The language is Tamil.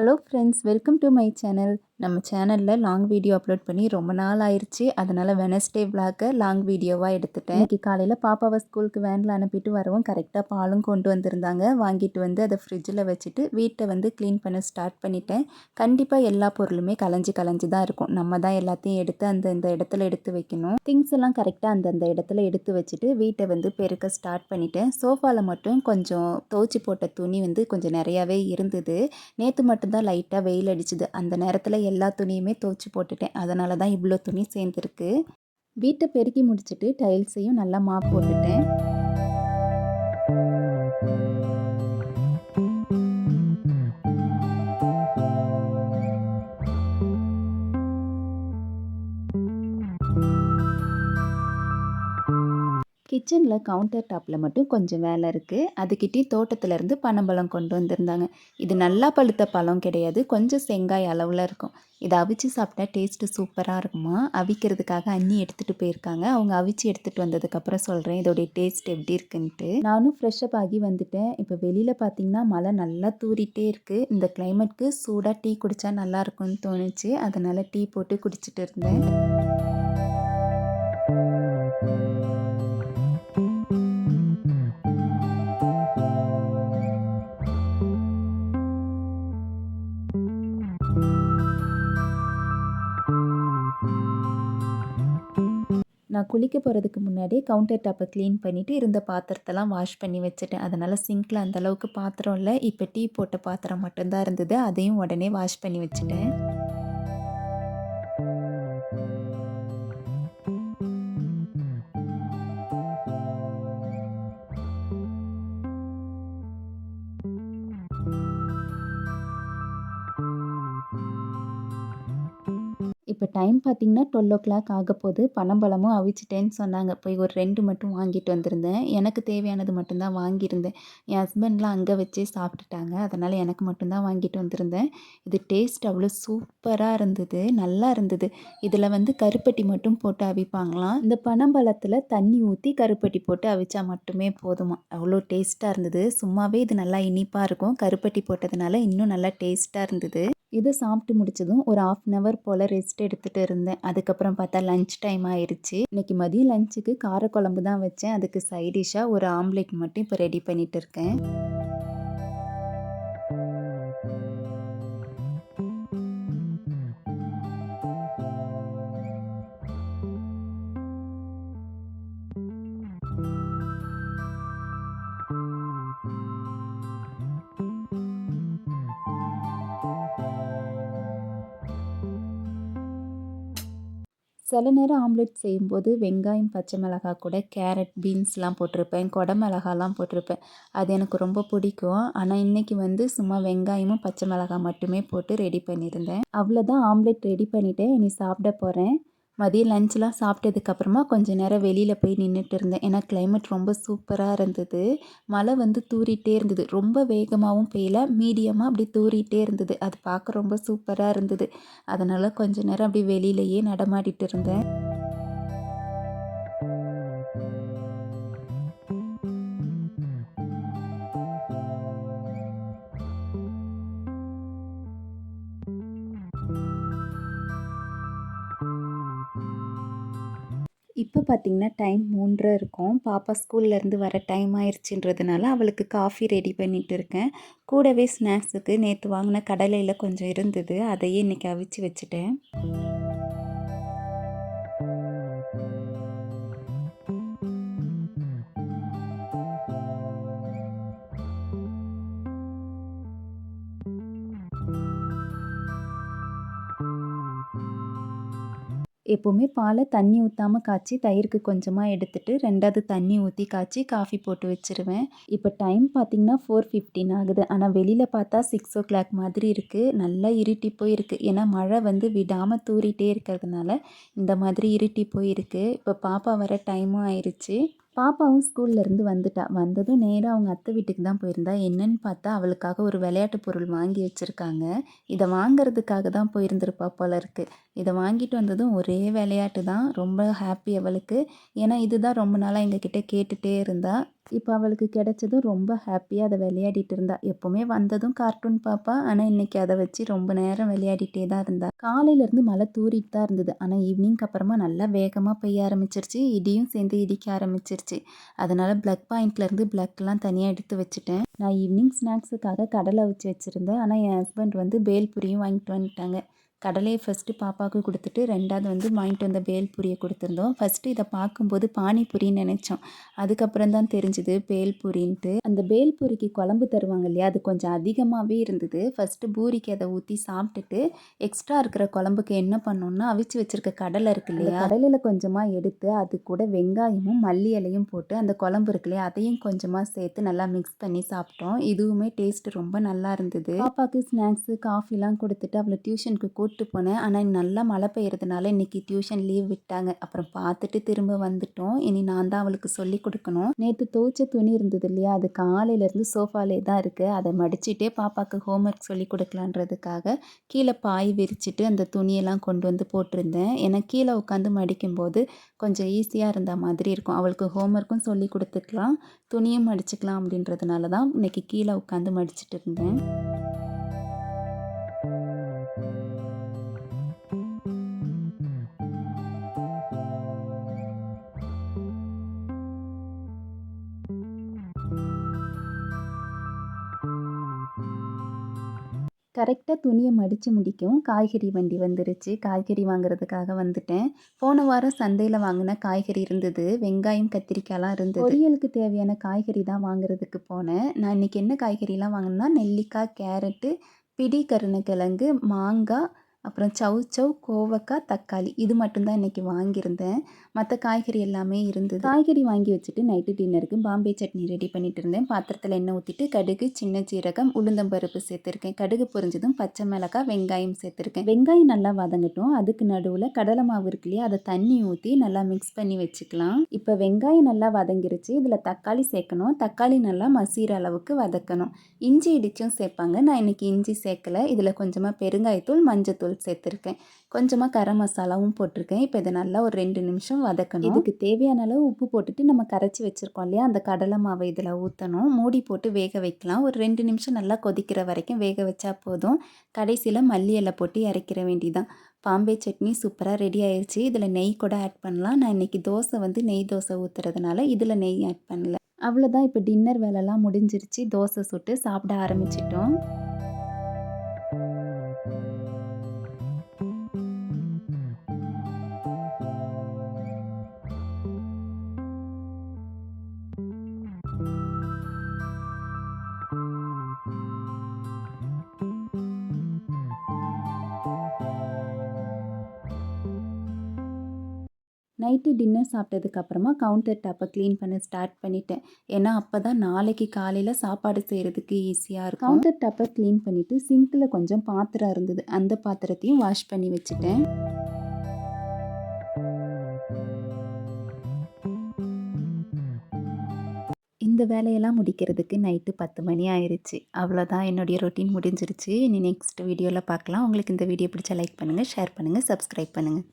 hello friends welcome to my channel நம்ம சேனலில் லாங் வீடியோ அப்லோட் பண்ணி ரொம்ப நாள் ஆயிடுச்சு அதனால் வெனஸ்டே விளாக்கை லாங் வீடியோவாக எடுத்துட்டேன். இன்றைக்கி காலையில் பாப்பாவை ஸ்கூலுக்கு வேனில் அனுப்பிட்டு வரவும் கரெக்டாக பாலும் கொண்டு வந்திருந்தாங்க. வாங்கிட்டு வந்து அதை ஃப்ரிட்ஜில் வச்சுட்டு வீட்டை வந்து க்ளீன் பண்ண ஸ்டார்ட் பண்ணிட்டேன். கண்டிப்பாக எல்லா பொருளுமே கலைஞ்சி கலைஞ்சி தான் இருக்கும். நம்ம தான் எல்லாத்தையும் எடுத்து அந்த இந்த இடத்துல எடுத்து வைக்கணும். திங்ஸ் எல்லாம் கரெக்டாக அந்தந்த இடத்துல எடுத்து வச்சுட்டு வீட்டை வந்து பெருக்க ஸ்டார்ட் பண்ணிட்டேன். சோஃபாவில் மட்டும் கொஞ்சம் துவச்சி போட்ட துணி வந்து கொஞ்சம் நிறையாவே இருந்தது. நேற்று மட்டும்தான் லைட்டாக வெயில் அடிச்சுது. அந்த நேரத்தில் எல்லா துணியுமே துவச்சி போட்டுட்டேன். அதனால தான் இவ்வளோ துணி சேர்ந்துருக்கு. வீட்டை பெருக்கி முடிச்சுட்டு டைல்ஸையும் நல்லா மாப் போட்டுட்டேன். கிச்சனில் கவுண்டர் டாப்பில் மட்டும் கொஞ்சம் வேலை இருக்குது அதுக்கிட்டே தோட்டத்துலேருந்து பனம்பழம் கொண்டு வந்திருந்தாங்க. இது நல்லா பழுத்த பழம் கிடையாது. கொஞ்சம் செங்காய் அளவில் இருக்கும். இதை அவிச்சு சாப்பிட்டா டேஸ்ட்டு சூப்பராக இருக்குமா? அவிக்கிறதுக்காக அண்ணி எடுத்துகிட்டு போயிருக்காங்க. அவங்க அவிச்சு எடுத்துகிட்டு வந்ததுக்கப்புறம் சொல்கிறேன் இதோடைய டேஸ்ட் எப்படி இருக்குன்ட்டு. நானும் ஃப்ரெஷ்ஷப் ஆகி வந்துட்டேன். இப்போ வெளியில் பார்த்தீங்கன்னா மழை நல்லா தூரிட்டே இருக்குது இந்த கிளைமேட்க்கு சூடாக டீ குடித்தா நல்லாயிருக்கும்னு தோணுச்சு. அதனால் டீ போட்டு குடிச்சிட்டு இருந்தேன். நான் குளிக்க போகிறதுக்கு முன்னாடியே கவுண்டர் டாப்பை க்ளீன் பண்ணிவிட்டு இருந்த பாத்திரத்தெல்லாம் வாஷ் பண்ணி வச்சுட்டேன். அதனால் சிங்கில் அந்தளவுக்கு பாத்திரம் இல்லை. இப்போ டீ போட்ட பாத்திரம் மட்டும்தான் இருந்தது. அதையும் உடனே வாஷ் பண்ணி வச்சுட்டேன். இப்போ டைம் பார்த்திங்கன்னா டுவெல் ஓ கிளாக் ஆக போகுது பனம்பழமும் அவிச்சிட்டேன்னு சொன்னாங்க. போய் ஒரு ரெண்டு மட்டும் வாங்கிட்டு வந்திருந்தேன். எனக்கு தேவையானது மட்டும்தான் வாங்கியிருந்தேன். என் ஹஸ்பண்ட்லாம் அங்கே வச்சே சாப்பிட்டுட்டாங்க. அதனால் எனக்கு மட்டும்தான் வாங்கிட்டு வந்திருந்தேன். இது டேஸ்ட் அவ்வளோ சூப்பராக இருந்தது. நல்லா இருந்தது. இதில் வந்து கருப்பட்டி மட்டும் போட்டு அவிப்பாங்களாம். இந்த பனம்பழத்தில் தண்ணி ஊற்றி கருப்பட்டி போட்டு அவிச்சா மட்டுமே போதுமா? அவ்வளோ டேஸ்ட்டாக இருந்தது. சும்மாவே இது நல்லா இனிப்பாக இருக்கும். கருப்பட்டி போட்டதுனால இன்னும் நல்லா டேஸ்ட்டாக இருந்தது. இதை சாப்பிட்டு முடிச்சதும் ஒரு ஆஃப் அன் ஹவர் போல் ரெஸ்ட் எடுத்துகிட்டு இருந்தேன். அதுக்கப்புறம் பார்த்தா லஞ்ச் டைம் ஆயிடுச்சு இன்றைக்கி மதியம் லஞ்சுக்கு காரக்குழம்பு தான் வச்சேன். அதுக்கு சைடிஷாக ஒரு ஆம்லெட் மட்டும் இப்போ ரெடி பண்ணிகிட்டு இருக்கேன். சில நேரம் ஆம்லெட் செய்யும்போது வெங்காயம் பச்சை மிளகாய் கூட கேரட் பீன்ஸ்லாம் போட்டிருப்பேன் கொடை மிளகாலாம் போட்டிருப்பேன். அது எனக்கு ரொம்ப பிடிக்கும். ஆனால் இன்றைக்கி வந்து சும்மா வெங்காயமும் பச்சை மிளகாய் மட்டுமே போட்டு ரெடி பண்ணியிருந்தேன். அவ்வளோதான் ஆம்லெட் ரெடி பண்ணிவிட்டேன் இனி சாப்பிட போகிறேன் மதியம் லஞ்செலாம் சாப்பிட்டதுக்கப்புறமா கொஞ்சம் நேரம் வெளியில் போய் நின்றுட்டு இருந்தேன். ஏன்னா கிளைமேட் ரொம்ப சூப்பராக இருந்தது. மழை வந்து தூறிட்டே இருந்தது. ரொம்ப வேகமாகவும் பெய்யல. மீடியமாக அப்படி தூறிட்டே இருந்தது. அது பார்க்க ரொம்ப சூப்பராக இருந்தது. அதனால் கொஞ்ச நேரம் அப்படி வெளியிலையே நடமாடிட்டு இருந்தேன். இப்போ பார்த்திங்கன்னா டைம் மூன்றரை இருக்கும். பாப்பா ஸ்கூல்லேருந்து வர டைம் ஆயிடுச்சுன்றதுனால அவளுக்கு காஃபி ரெடி பண்ணிகிட்டு இருக்கேன். கூடவே ஸ்நாக்ஸுக்கு நேற்று வாங்கின கடலையில் கொஞ்சம் இருந்தது. அதையே இன்றைக்கி அவிச்சு வச்சுட்டேன். எப்போவுமே பாலை தண்ணி ஊற்றாமல் காய்ச்சி தயிருக்கு கொஞ்சமாக எடுத்துகிட்டு ரெண்டாவது தண்ணி ஊற்றி காய்ச்சி காஃபி போட்டு வச்சுருவேன். இப்போ டைம் பார்த்திங்கன்னா ஃபோர் ஃபிஃப்டின் ஆகுது. ஆனால் வெளியில் பார்த்தா சிக்ஸ் ஓ கிளாக் மாதிரி இருக்குது நல்லா இருட்டி போயிருக்கு. ஏன்னா மழை வந்து விடாமல் தூறிட்டே இருக்கிறதுனால இந்த மாதிரி இருட்டி போயிருக்கு. இப்போ பாப்பா வர டைமும் ஆயிடுச்சு பாப்பாவும் ஸ்கூல்லேருந்து வந்துட்டா. வந்ததும் நேராக அவங்க அத்தை வீட்டுக்கு தான் போயிருந்தா. என்னன்னு பார்த்தா அவளுக்காக ஒரு விளையாட்டு பொருள் வாங்கி வச்சுருக்காங்க. இதை வாங்கிறதுக்காக தான் போயிருந்திருப்பா போல இருக்குது இதை வாங்கிட்டு வந்ததும் ஒரே விளையாட்டு தான். ரொம்ப ஹாப்பி அவளுக்கு. ஏன்னா இதுதான் ரொம்ப நாளாக எங்ககிட்ட கேட்டுகிட்டே இருந்தா. இப்போ அவளுக்கு கிடைச்சதும் ரொம்ப ஹாப்பியாக அதை விளையாடிட்டு இருந்தா. எப்போவுமே வந்ததும் கார்ட்டூன் பாப்பா. ஆனால் இன்னைக்கு அதை வச்சு ரொம்ப நேரம் விளையாடிட்டே தான் இருந்தா. காலையிலேருந்து மழை தூரிட்டு தான் இருந்தது. ஆனால் ஈவினிங்க்கு அப்புறமா நல்லா வேகமாக பெய்ய ஆரம்பிச்சிருச்சு. இடியும் சேர்ந்து இடிக்க ஆரம்பிச்சிருச்சு. அதனால் ப்ளக் பாயிண்ட்லேருந்து பிளக்லாம் தனியாக எடுத்து வச்சுட்டேன். நான் ஈவினிங் ஸ்நாக்ஸுக்காக கடலை வச்சு வச்சுருந்தேன். ஆனால் என் ஹஸ்பண்ட் வந்து பேல்பூரியும் வாங்கிட்டு வந்துட்டாங்க. கடலையை ஃபஸ்ட்டு பாப்பாவுக்கு கொடுத்துட்டு ரெண்டாவது வந்து வாங்கிட்டு வந்த பேல்பூரியை கொடுத்துருந்தோம். ஃபஸ்ட்டு இதை பார்க்கும்போது பானிபூரின்னு நினச்சோம். அதுக்கப்புறம் தான் தெரிஞ்சுது பேல்பூரின்ட்டு அந்த பேல்பூரிக்கு குழம்பு தருவாங்க இல்லையா அது கொஞ்சம் அதிகமாகவே இருந்தது. ஃபஸ்ட்டு பூரிக்கு அதை ஊற்றி சாப்பிட்டுட்டு எக்ஸ்ட்ரா இருக்கிற குழம்புக்கு என்ன பண்ணோம்னா அவிச்சு வச்சுருக்க கடலை இருக்கு இல்லையா கடலையில் கொஞ்சமாக எடுத்து அது கூட வெங்காயமும் மல்லி இலையும் போட்டு அந்த குழம்பு இருக்கு இல்லையா அதையும் கொஞ்சமாக சேர்த்து நல்லா மிக்ஸ் பண்ணி சாப்பிட்டோம். இதுவுமே டேஸ்ட் ரொம்ப நல்லா இருந்தது. பாப்பாவுக்கு ஸ்நாக்ஸு காஃபிலாம் கொடுத்துட்டு அவளை டியூஷனுக்கு கூப்பிட்டு போனேன். ஆனால் நல்லா மழை பெய்யறதுனால இன்றைக்கி டியூஷன் லீவ் விட்டாங்க. அப்புறம் பார்த்துட்டு திரும்ப வந்துட்டோம். இனி நான் தான் அவளுக்கு சொல்லி கொடுக்கணும். நேற்று துவைச்ச துணி இருந்தது இல்லையா? அது காலையிலேருந்து சோஃபாலே தான் இருக்குது அதை மடிச்சிட்டே பாப்பாவுக்கு ஹோம்ஒர்க் சொல்லி கொடுக்கலான்றதுக்காக கீழே பாய் விரிச்சிட்டு அந்த துணியெல்லாம் கொண்டு வந்து போட்டிருந்தேன். ஏன்னா கீழே உட்காந்து மடிக்கும்போது கொஞ்சம் ஈஸியாக இருந்த மாதிரி இருக்கும். அவளுக்கு ஹோம்ஒர்க்கும் சொல்லி கொடுத்துக்கலாம். துணியும் மடிச்சுக்கலாம் அப்படின்றதுனால தான் இன்றைக்கி கீழே உட்காந்து மடிச்சிட்டு இருந்தேன். கரெக்டாக துணியை மடித்து முடிக்கவும் காய்கறி வண்டி வந்துருச்சு. காய்கறி வாங்குறதுக்காக வந்துட்டேன். போன வாரம் சந்தையில் வாங்கின காய்கறி இருந்தது. வெங்காயம் கத்திரிக்காயெலாம் இருந்தது. பொரியலுக்கு தேவையான காய்கறி தான் வாங்குறதுக்கு போனேன். நான் இன்றைக்கி என்ன காய்கறிலாம் வாங்கினா நெல்லிக்காய் கேரட்டு பிடி கருணக்கிழங்கு மாங்காய் அப்புறம் சௌ கோவக்காய் தக்காளி. இது மட்டும்தான் இன்றைக்கி வாங்கியிருந்தேன். மற்ற காய்கறி எல்லாமே இருந்தது. காய்கறி வாங்கி வச்சுட்டு நைட்டு டின்னருக்கு பாம்பே சட்னி ரெடி பண்ணிட்டு இருந்தேன். பாத்திரத்தில் எண்ணெய் ஊற்றிட்டு கடுகு சின்ன சீரகம் உளுந்தம்பருப்பு சேர்த்துருக்கேன். கடுகு பொரிஞ்சதும் பச்சை மிளகாய் வெங்காயம் சேர்த்துருக்கேன். வெங்காயம் நல்லா வதங்கட்டும். அதுக்கு நடுவில் கடலை மாவு இருக்கு இல்லையா அதை தண்ணி ஊற்றி நல்லா மிக்ஸ் பண்ணி வச்சுக்கலாம். இப்போ வெங்காயம் நல்லா வதங்கிருச்சு. இதில் தக்காளி சேர்க்கணும். தக்காளி நல்லா மசீர அளவுக்கு வதக்கணும். இஞ்சி இடிச்சும் சேர்ப்பாங்க. நான் இன்றைக்கி இஞ்சி சேர்க்கலை. இதில் கொஞ்சமாக பெருங்காயத்தூள் மஞ்சத்தூள் தூள் சேர்த்துருக்கேன். கொஞ்சமாக கரம் மசாலாவும் போட்டிருக்கேன். இப்போ இதை நல்லா ஒரு ரெண்டு நிமிஷம் வதக்கணும். இதுக்கு தேவையான அளவு உப்பு போட்டுட்டு நம்ம கரைச்சி வச்சுருக்கோம் இல்லையா? அந்த கடலை மாவை இதில் ஊற்றணும் மூடி போட்டு வேக வைக்கலாம். ஒரு ரெண்டு நிமிஷம் நல்லா கொதிக்கிற வரைக்கும் வேக வச்சா போதும். கடைசியில் மல்லி இலை போட்டு இறக்கிற வேண்டிதான் பாம்பே சட்னி சூப்பராக ரெடி ஆயிடுச்சு இதில் நெய் கூட ஆட் பண்ணலாம். நான் இன்றைக்கி தோசை வந்து நெய் தோசை ஊற்றுறதுனால இதில் நெய் ஆட் பண்ணல. அவ்வளோதான் இப்போ டின்னர் வேலைலாம் முடிஞ்சிருச்சு. தோசை சுட்டு சாப்பிட ஆரம்பிச்சிட்டோம். நைட்டு டின்னர் சாப்பிட்டதுக்கப்புறமா கவுண்டர் டாப்பை க்ளீன் பண்ண ஸ்டார்ட் பண்ணிட்டேன். ஏன்னா அப்போ தான் நாளைக்கு காலையில் சாப்பாடு செய்கிறதுக்கு ஈஸியாக இருக்கும். கவுண்டர் டாப்பை க்ளீன் பண்ணிவிட்டு சிங்கில் கொஞ்சம் பாத்திரம் இருந்தது. அந்த பாத்திரத்தையும் வாஷ் பண்ணி வச்சுட்டேன். இந்த வேலையெல்லாம் முடிக்கிறதுக்கு நைட்டு பத்து மணி ஆயிடுச்சு அவ்வளோதான் என்னுடைய ரொட்டீன் முடிஞ்சிருச்சு. இனி நெக்ஸ்ட் வீடியோவில் பார்க்கலாம். உங்களுக்கு இந்த வீடியோ பிடிச்சா லைக் பண்ணுங்கள் ஷேர் பண்ணுங்கள் சப்ஸ்கிரைப் பண்ணுங்கள்